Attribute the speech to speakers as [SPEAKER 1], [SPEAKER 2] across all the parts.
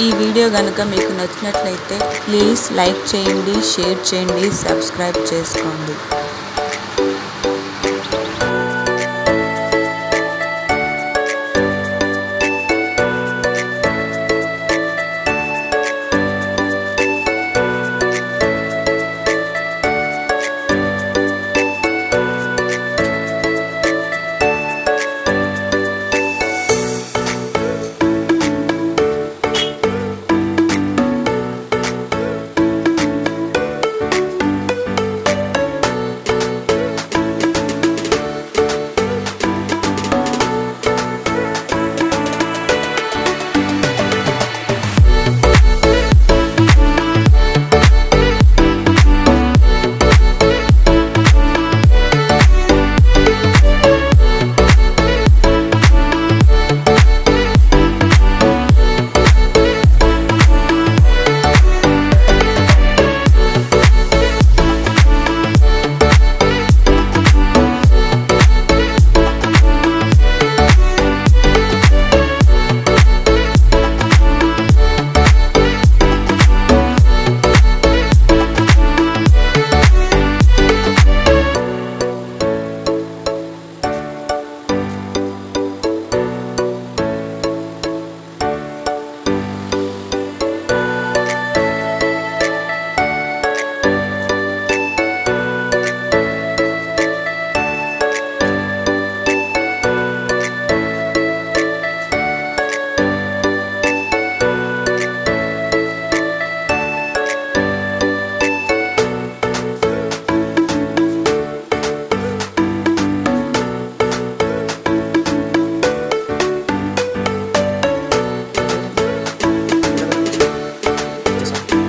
[SPEAKER 1] ఈ వీడియో కనుక మీకు నచ్చినట్లయితే ప్లీజ్ లైక్ చేయండి షేర్ చేయండి సబ్స్క్రైబ్ చేసుకోండి. Awesome.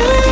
[SPEAKER 1] away.